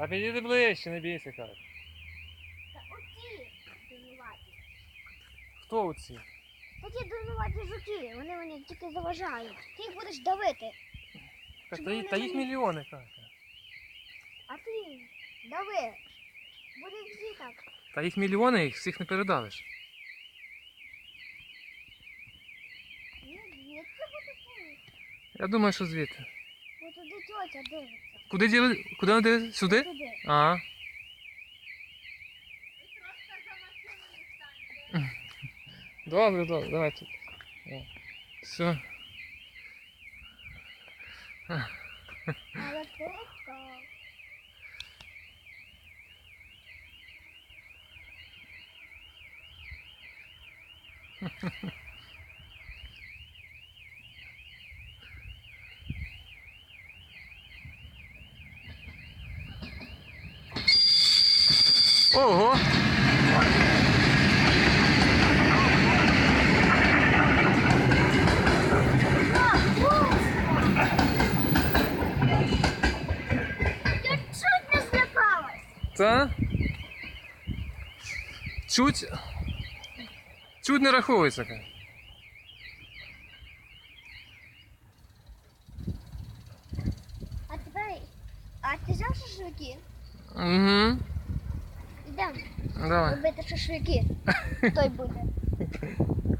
А підійди ближче, не бійся, каже. Та оці дурнуваті. Хто оці? Такі дурнуваті жуки, вони мені тільки заважають. Ти їх будеш давити. Та, та, вони та їх мені- мільйони, каже. А ти дави. Буде всі так. Та їх мільйони, їх всіх не передавиш. Ні, ні, це буде тут. Я думаю, що звідти. Бо туди тьотя дивиться. Куди діли? Куди вона дивиться? Сюди? Туди. А. Добре, добре, давай тут. О. Все. Але тихо. Ого! Я чуть не злякалась. Та? Чуть. Чуть не рахується. А тепер. А ти взяв шашлики? Угу. Йдемо Давай. робити шашлики. Той буде.